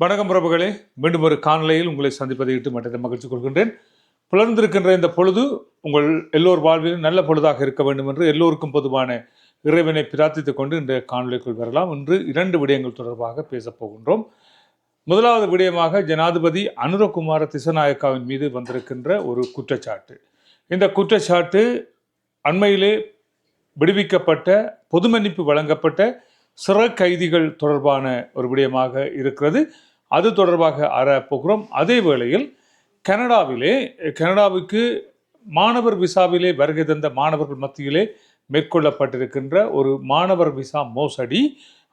வணக்கம் பிரபுகளே. மீண்டும் ஒரு காணொலியில் உங்களை சந்திப்பதை இட்டு மட்டும் மகிழ்ச்சி கொள்கின்றேன். புலர்ந்திருக்கின்ற இந்த பொழுது உங்கள் எல்லோர் வாழ்விலும் நல்ல பொழுதாக இருக்க வேண்டும் என்று எல்லோருக்கும் பொதுவான இறைவனை பிரார்த்தித்துக் கொண்டு இந்த காணொலிக்குள் வரலாம். இன்று இரண்டு விடயங்கள் தொடர்பாக பேசப் போகின்றோம். முதலாவது விடயமாக ஜனாதிபதி அனுரகுமார திசநாயக்காவின் மீது வந்திருக்கின்ற ஒரு குற்றச்சாட்டு. இந்த குற்றச்சாட்டு அண்மையிலே விடுவிக்கப்பட்ட பொது மன்னிப்பு வழங்கப்பட்ட சிறை கைதிகள் தொடர்பான ஒரு விடயமாக இருக்கிறது. அது தொடர்பாக ஆராயப் போகிறோம் அதே வேளையில் கனடாவிலே கனடாவுக்கு மாணவர் விசாவிலே வருகை தந்த மாணவர்கள் மத்தியிலே மேற்கொள்ளப்பட்டிருக்கின்ற ஒரு மாணவர் விசா மோசடி.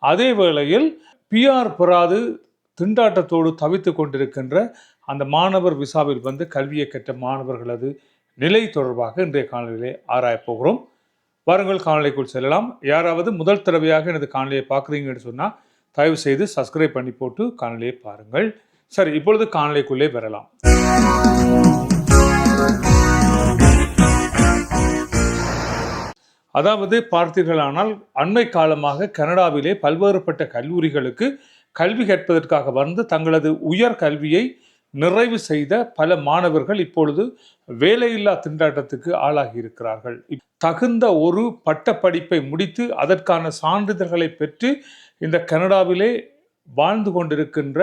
அதே வேளையில் பிஆர் பெறாது திண்டாட்டத்தோடு தவித்து கொண்டிருக்கின்ற அந்த மாணவர் விசாவில் வந்து கல்வியை கற்ற மாணவர்களது நிலை தொடர்பாக இன்றைய காணொலியிலே ஆராயப் போகிறோம். வாருங்கள் காணொலிக்குள் செல்லலாம். யாராவது முதல் தடவையாக எனது காணொலியை பார்க்குறீங்கன்னு சொன்னால் தயவு செய்து சப்ஸ்கிரைப் பண்ணி போட்டு காணொலியை பாருங்கள். சரி இப்பொழுது காணொலிக்குள்ளே வரலாம். அதாவது பார்த்தீர்களானால் அண்மை காலமாக கனடாவிலே பல்வேறுபட்ட கல்லூரிகளுக்கு கல்வி கற்பதற்காக வந்து தங்களது உயர் கல்வியை நிறைவு செய்த பல மாணவர்கள் இப்பொழுது வேலையில்லா திண்டாட்டத்துக்கு ஆளாகி இருக்கிறார்கள் தகுந்த ஒரு பட்ட படிப்பை முடித்து அதற்கான சான்றிதழ்களை பெற்று இந்த கனடாவிலே வாழ்ந்து கொண்டிருக்கின்ற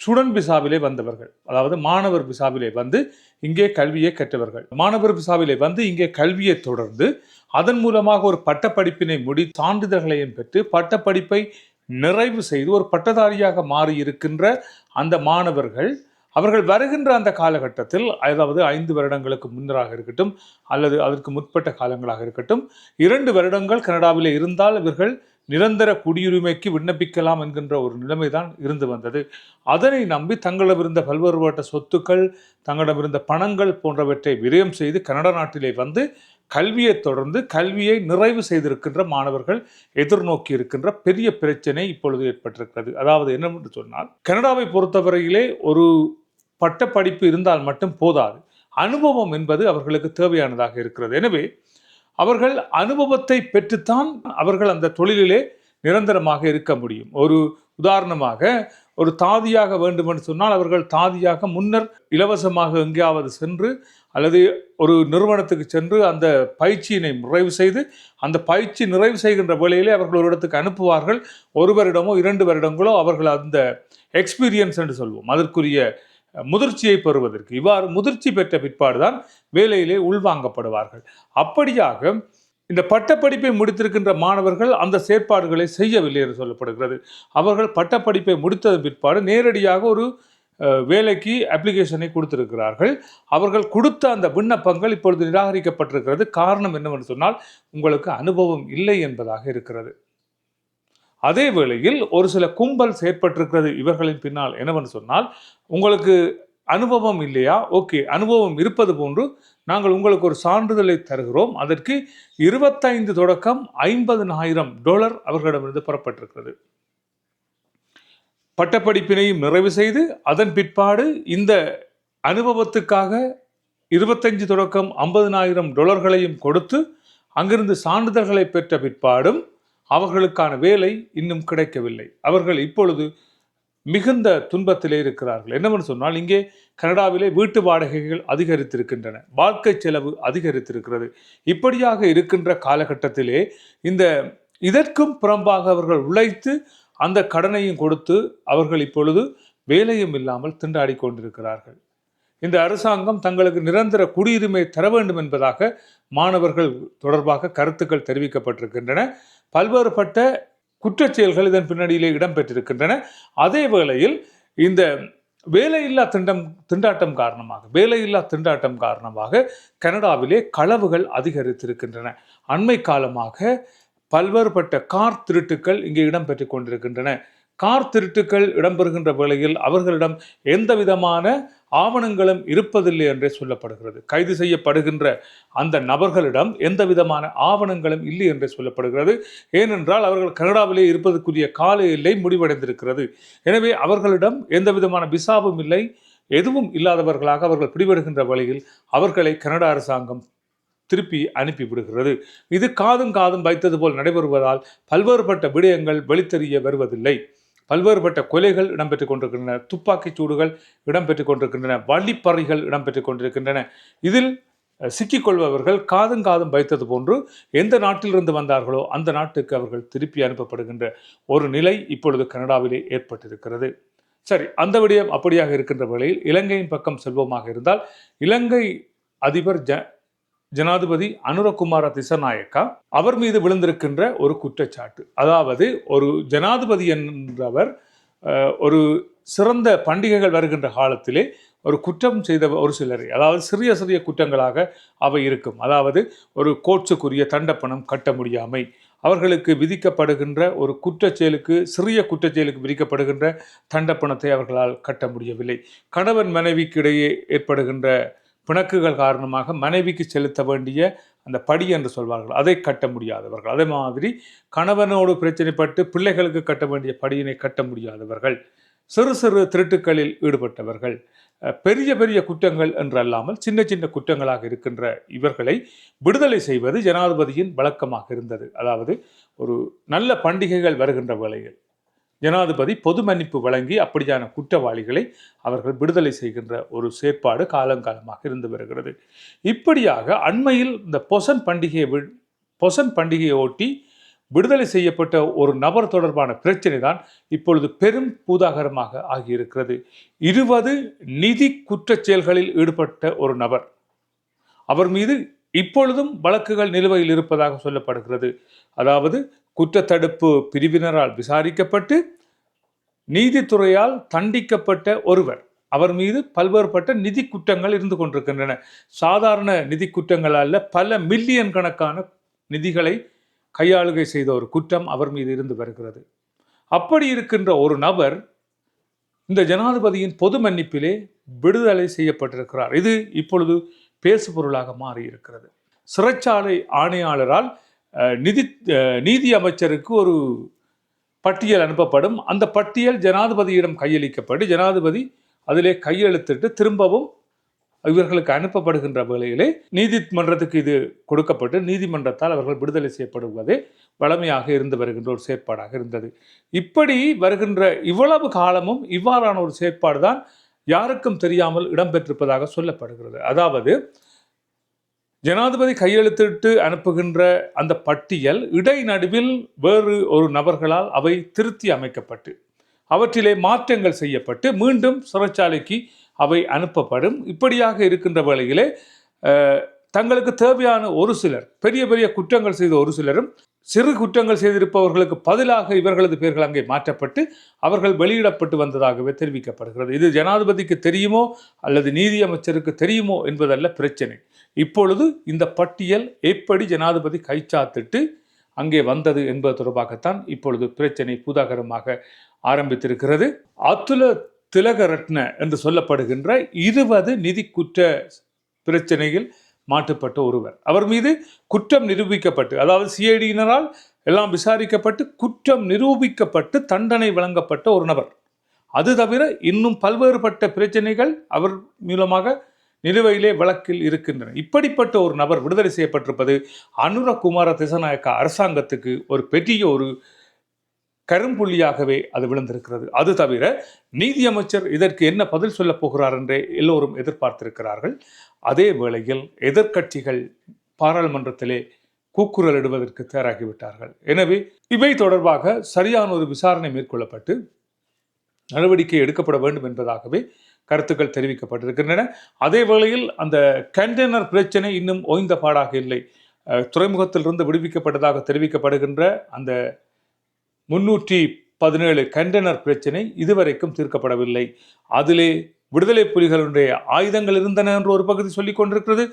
சுடன் விசாவிலே வந்தவர்கள் அதாவது மாணவர் விசாவிலே வந்து இங்கே கல்வியை கற்றவர்கள். மாணவர் விசாவிலே வந்து இங்கே கல்வியை தொடர்ந்து அதன் மூலமாக ஒரு பட்டப்படிப்பினை முடி சான்றிதழ்களையும் பெற்று பட்டப்படிப்பை நிறைவு செய்து ஒரு பட்டதாரியாக மாறி இருக்கின்ற அந்த மாணவர்கள் அவர்கள் வருகின்ற அந்த காலகட்டத்தில் அதாவது ஐந்து வருடங்களுக்கு முன்னராக இருக்கட்டும் அல்லது அதற்கு முற்பட்ட காலங்களாக இருக்கட்டும் இரண்டு வருடங்கள் கனடாவிலே இருந்தால் இவர்கள் நிரந்தர குடியுரிமைக்கு விண்ணப்பிக்கலாம் என்கின்ற ஒரு நிலைமைதான் இருந்து வந்தது. அதனை நம்பி தங்களிடமிருந்த பல்வேறுபட்ட சொத்துக்கள் தங்களிடமிருந்த பணங்கள் போன்றவற்றை விரயம் செய்து கனடா நாட்டிலே வந்து கல்வியை தொடர்ந்து கல்வியை நிறைவு செய்திருக்கின்ற மாணவர்கள் எதிர்நோக்கி இருக்கின்ற பெரிய பிரச்சனை இப்பொழுது ஏற்பட்டிருக்கிறது. அதாவது என்னவென்று சொன்னால் கனடாவை பொறுத்தவரையிலே ஒரு பட்டப்படிப்பு இருந்தால் மட்டும் போதாது. அனுபவம் என்பது அவர்களுக்கு தேவையானதாக இருக்கிறது. எனவே அவர்கள் அனுபவத்தை பெற்றுத்தான் அவர்கள் அந்த தொழிலிலே நிரந்தரமாக இருக்க முடியும். ஒரு உதாரணமாக ஒரு தாதியாக வேண்டுமென்று சொன்னால் அவர்கள் தாதியாக முன்னர் இலவசமாக எங்கேயாவது சென்று அல்லது ஒரு நிறுவனத்துக்கு சென்று அந்த பயிற்சியினை நிறைவு செய்து அந்த பயிற்சி நிறைவு செய்கின்ற வேளையிலே அவர்கள் ஒரு இடத்துக்கு அனுப்புவார்கள். ஒரு வருடமோ இரண்டு வருடங்களோ அவர்கள் அந்த எக்ஸ்பீரியன்ஸ் என்று சொல்வோம். அதற்குரிய முதிர்ச்சியை பெறுவதற்கு. இவ்வாறு முதிர்ச்சி பெற்ற பிற்பாடுதான் வேலையிலே உள்வாங்கப்படுவார்கள். அப்படியாக இந்த பட்டப்படிப்பை முடித்திருக்கின்ற மாணவர்கள் அந்த செயற்பாடுகளை செய்யவில்லை என்று சொல்லப்படுகிறது. அவர்கள் பட்டப்படிப்பை முடித்ததன் பிற்பாடு நேரடியாக ஒரு வேலைக்கு அப்ளிகேஷனை கொடுத்திருக்கிறார்கள். அவர்கள் கொடுத்த அந்த விண்ணப்பங்கள் இப்பொழுது நிராகரிக்கப்பட்டிருக்கிறது. காரணம் என்னவென்று சொன்னால் உங்களுக்கு அனுபவம் இல்லை என்பதாக இருக்கிறது. அதே வேளையில் ஒரு சில கும்பல் செயற்பட்டிருக்கிறது இவர்களின் பின்னால் என்னவென்று சொன்னால் உங்களுக்கு அனுபவம் இல்லையா? ஓகே அனுபவம் இருப்பது போன்று நாங்கள் உங்களுக்கு ஒரு சான்றிதழை தருகிறோம். அதற்கு இருபத்தைந்து தொடக்கம் ஐம்பதனாயிரம் டாலர் அவர்களிடமிருந்து புறப்பட்டிருக்கிறது. பட்டப்படிப்பினையும் நிறைவு செய்து அதன் பிற்பாடு இந்த அனுபவத்துக்காக இருபத்தஞ்சு தொடக்கம் ஐம்பதனாயிரம் டொலர்களையும் கொடுத்து அங்கிருந்து சான்றிதழ்களை பெற்ற பிற்பாடும் அவர்களுக்கான வேலை இன்னும் கிடைக்கவில்லை. அவர்கள் இப்பொழுது மிகுந்த துன்பத்திலே இருக்கிறார்கள். என்னவென்று சொன்னால் இங்கே கனடாவிலே வீட்டு வாடகைகள் அதிகரித்திருக்கின்றன. வாழ்க்கை செலவு அதிகரித்திருக்கிறது. இப்படியாக இருக்கின்ற காலகட்டத்திலே இந்த இதற்கும் புறம்பாக அவர்கள் உழைத்து அந்த கடனையும் கொடுத்து அவர்கள் இப்பொழுது வேலையும் இல்லாமல் திண்டாடி கொண்டிருக்கிறார்கள். இந்த அரசாங்கம் தங்களுக்கு நிரந்தர குடியுரிமை தர வேண்டும் என்பதாக மாணவர்கள் தொடர்பாக கருத்துக்கள் தெரிவிக்கப்பட்டிருக்கின்றன. பல்வேறுபட்ட குற்றச் செயல்கள் இதன் பின்னணியிலே இடம்பெற்றிருக்கின்றன. அதே வேளையில் இந்த வேலையில்லா திண்டம் திண்டாட்டம் காரணமாக வேலையில்லா திண்டாட்டம் காரணமாக கனடாவிலே களவுகள் அதிகரித்திருக்கின்றன. அண்மை காலமாக பல்வேறுபட்ட கார் திருட்டுக்கள் இங்கே இடம்பெற்றுக் கொண்டிருக்கின்றன. கார் திருட்டுக்கள் இடம்பெறுகின்ற வேளையில் அவர்களிடம் எந்த விதமான ஆவணங்களும் இருப்பதில்லை என்றே சொல்லப்படுகிறது. கைது செய்யப்படுகின்ற அந்த நபர்களிடம் எந்த விதமான ஆவணங்களும் இல்லை என்றே சொல்லப்படுகிறது. ஏனென்றால் அவர்கள் கனடாவிலே இருப்பதற்குரிய கால எல்லை முடிவடைந்திருக்கிறது. எனவே அவர்களிடம் எந்த விதமான விசாவும் இல்லை. எதுவும் இல்லாதவர்களாக அவர்கள் பிடிபடுகின்ற வழியில் அவர்களை கனடா அரசாங்கம் திருப்பி அனுப்பிவிடுகிறது இது காதும் காதும் வைத்தது போல் நடைபெறுவதால் பல்வேறுபட்ட விடயங்கள் வெளித்தெரிய வருவதில்லை. பல்வேறுபட்ட கொலைகள் இடம்பெற்றுக் கொண்டிருக்கின்றன. துப்பாக்கிச் சூடுகள் இடம்பெற்றுக் கொண்டிருக்கின்றன. வள்ளிப்பறைகள் இடம்பெற்றுக் கொண்டிருக்கின்றன. இதில் சிக்கிக்கொள்பவர்கள் காதும் காதும் வைத்தது போன்று எந்த நாட்டிலிருந்து வந்தார்களோ அந்த நாட்டுக்கு அவர்கள் திருப்பி அனுப்பப்படுகின்ற ஒரு நிலை இப்பொழுது கனடாவிலே ஏற்பட்டிருக்கிறது. சரி அந்த விடயம் அப்படியாக இருக்கின்ற வேளையில் இலங்கையின் பக்கம் செல்வமாக இருந்தால் இலங்கை அதிபர் ஜ ஜனாதிபதி அனுரகுமார திசநாயக்கா அவர் மீது விழுந்திருக்கின்ற ஒரு குற்றச்சாட்டு. அதாவது ஒரு ஜனாதிபதி என்றவர் ஒரு சிறந்த பண்டிகைகள் வருகின்ற காலத்திலே ஒரு குற்றம் செய்த ஒரு சிலரை அதாவது சிறிய சிறிய குற்றங்களாக அவை இருக்கும். அதாவது ஒரு கோட்ஸுக்குரிய தண்டப்பணம் கட்ட முடியாமை அவர்களுக்கு விதிக்கப்படுகின்ற ஒரு குற்றச்செயலுக்கு சிறிய குற்றச்செயலுக்கு விதிக்கப்படுகின்ற தண்டப்பணத்தை அவர்களால் கட்ட முடியவில்லை. கணவன் மனைவிக்கு இடையே ஏற்படுகின்ற பிணக்குகள் காரணமாக மனைவிக்கு செலுத்த வேண்டிய அந்த படி என்று சொல்வார்கள். அதை கட்ட முடியாதவர்கள். அதே மாதிரி கணவனோடு பிரச்சனைப்பட்டு பிள்ளைகளுக்கு கட்ட வேண்டிய படியினை கட்ட முடியாதவர்கள். சிறு சிறு திருட்டுக்களில் ஈடுபட்டவர்கள். பெரிய பெரிய குற்றங்கள் என்றல்லாமல் சின்ன சின்ன குற்றங்களாக இருக்கின்ற இவர்களை விடுதலை செய்வது ஜனாதிபதியின் வழக்கமாக இருந்தது. அதாவது ஒரு நல்ல பண்டிகைகள் வருகின்ற வேளையில். ஜனாதிபதி பொது மன்னிப்பு வழங்கி அப்படியான குற்றவாளிகளை அவர்கள் விடுதலை செய்கின்ற ஒரு செயற்பாடு காலங்காலமாக இருந்து வருகிறது. இப்படியாக அண்மையில் இந்த பொசன் பண்டிகையை வி- பொசன் பண்டிகையை ஒட்டி விடுதலை செய்யப்பட்ட ஒரு நபர் தொடர்பான பிரச்சனை தான் இப்பொழுது பெரும் பூதாகரமாக ஆகியிருக்கிறது. இருபது நிதி குற்றச் செயல்களில் ஈடுபட்ட ஒரு நபர். அவர் மீது இப்பொழுதும் வழக்குகள் நிலுவையில் இருப்பதாக சொல்லப்படுகிறது. அதாவது குற்றத்தடுப்பு பிரிவினரால் விசாரிக்கப்பட்டு நீதித்துறையால் தண்டிக்கப்பட்ட ஒருவர். அவர் மீது பல்வேறுபட்ட நிதி குற்றங்கள் இருந்து கொண்டிருக்கின்றன. சாதாரண நிதி குற்றங்கள் அல்ல பல மில்லியன் கணக்கான நிதிகளை கையாளுகை செய்த ஒரு குற்றம் அவர் மீது இருந்து வருகிறது. அப்படி இருக்கின்ற ஒரு நபர் இந்த ஜனாதிபதியின் பொது மன்னிப்பிலே விடுதலை செய்யப்பட்டிருக்கிறார். இது இப்பொழுது பேசுபொருளாக மாறியிருக்கிறது. சிறைச்சாலை ஆணையாளரால் நிதி நீதி அமைச்சருக்கு ஒரு பட்டியல் அனுப்பப்படும். அந்த பட்டியல் ஜனாதிபதியிடம் கையளிக்கப்பட்டு ஜனாதிபதி அதிலே கையெழுத்திட்டு திரும்பவும் இவர்களுக்கு அனுப்பப்படுகின்ற வேளையிலே நீதிமன்றத்துக்கு இது கொடுக்கப்பட்டு நீதிமன்றத்தால் அவர்கள் விடுதலை செய்யப்படுவதே வழமையாக இருந்து வருகின்ற ஒரு செயற்பாடாக இருந்தது. இப்படி வருகின்ற இவ்வளவு காலமும் இவ்வாறான ஒரு செயற்பாடு தான் யாருக்கும் தெரியாமல் இடம்பெற்றிருப்பதாக சொல்லப்படுகிறது. அதாவது ஜனாதிபதி கையெழுத்திட்டு அனுப்புகின்ற அந்த பட்டியல் இடைநடுவில் வேறு ஒரு நபர்களால் அவை திருத்தி அமைக்கப்பட்டு அவற்றிலே மாற்றங்கள் செய்யப்பட்டு மீண்டும் சிறைச்சாலைக்கு அவை அனுப்பப்படும். இப்படியாக இருக்கின்ற வேளையிலே தங்களுக்கு தேவையான ஒரு சிலர் பெரிய பெரிய குற்றங்கள் செய்த ஒரு சிலரும் சிறு குற்றங்கள் செய்திருப்பவர்களுக்கு பதிலாக இவர்களது பெயர்கள் அங்கே மாற்றப்பட்டு அவர்கள் வெளியிடப்பட்டு வந்ததாகவே தெரிவிக்கப்படுகிறது. இது ஜனாதிபதிக்கு தெரியுமோ அல்லது நீதி அமைச்சருக்கு தெரியுமோ என்பதல்ல பிரச்சனை. இப்பொழுது இந்த பட்டியல் எப்படி ஜனாதிபதி கைச்சாத்திட்டு அங்கே வந்தது என்பது தொடர்பாகத்தான் இப்பொழுது பிரச்சனை பூதாகரமாக ஆரம்பித்திருக்கிறது. அத்துல திலகரட்ன என்று சொல்லப்படுகின்ற இருபது நிதி குற்ற பிரச்சனையில் மாட்டுப்பட்ட ஒருவர். அவர் மீது குற்றம் நிரூபிக்கப்பட்டு அதாவது சிஐடியினரால் எல்லாம் விசாரிக்கப்பட்டு குற்றம் நிரூபிக்கப்பட்டு தண்டனை வழங்கப்பட்ட ஒரு நபர். அது தவிர இன்னும் பல்வேறுபட்ட பிரச்சனைகள் அவர் மூலமாக நிலுவையிலே வழக்கில் இருக்கின்றன. இப்படிப்பட்ட ஒரு நபர் விடுதலை செய்யப்பட்டிருப்பது அனுரகுமார திசநாயக்க அரசாங்கத்துக்கு ஒரு பெரிய ஒரு கரும்புள்ளியாகவே அது விழுந்திருக்கிறது. அது தவிர நீதியமைச்சர் இதற்கு என்ன பதில் சொல்லப் போகிறார் என்றே எல்லோரும் எதிர்பார்த்திருக்கிறார்கள். அதே வேளையில் எதிர்க்கட்சிகள் பாராளுமன்றத்திலே கூக்குரலிடுவதற்கு தயாராகிவிட்டார்கள். எனவே இவை தொடர்பாக சரியான ஒரு விசாரணை மேற்கொள்ளப்பட்டு நடவடிக்கை எடுக்கப்பட வேண்டும் என்பதாகவே கருத்துக்கள் தெரிவிக்கப்பட்டிருக்கின்றன. அதே வேளையில் அந்த கண்டெய்னர் பிரச்சனை இன்னும் ஓய்ந்த பாடாக இல்லை. துறைமுகத்திலிருந்து விடுவிக்கப்பட்டதாக தெரிவிக்கப்படுகின்ற அந்த முன்னூற்றி பதினேழு கண்டெய்னர் பிரச்சனை இதுவரைக்கும் தீர்க்கப்படவில்லை. அதிலே விடுதலை புலிகளுடைய ஆயுதங்கள் இருந்தன என்று ஒரு பகுதி சொல்லிக் கொண்டிருக்கிறது.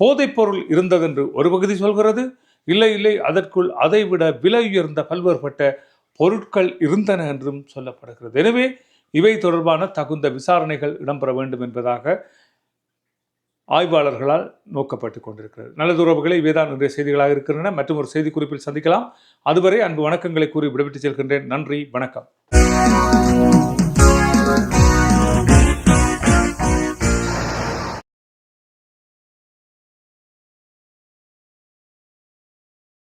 போதைப்பொருள் இருந்ததென்று ஒரு பகுதி சொல்கிறது. இல்லை இல்லை அதற்குள் அதைவிட விலை உயர்ந்த பல்வேறுபட்ட பொருட்கள் இருந்தன என்றும் சொல்லப்படுகிறது. எனவே இவை தொடர்பான தகுந்த விசாரணைகள் இடம்பெற வேண்டும் என்பதாக ஆய்வாளர்களால் நோக்கப்பட்டு கொண்டிருக்கிறது. நல்லது உறவுகளை இவைதான் இன்றைய செய்திகளாக இருக்கின்றன. மற்றும் ஒரு செய்தி குறிப்பில் சந்திக்கலாம். அதுவரை அன்பு வணக்கங்களை கூறி விடைபெற்று செல்கின்றேன். நன்றி வணக்கம்.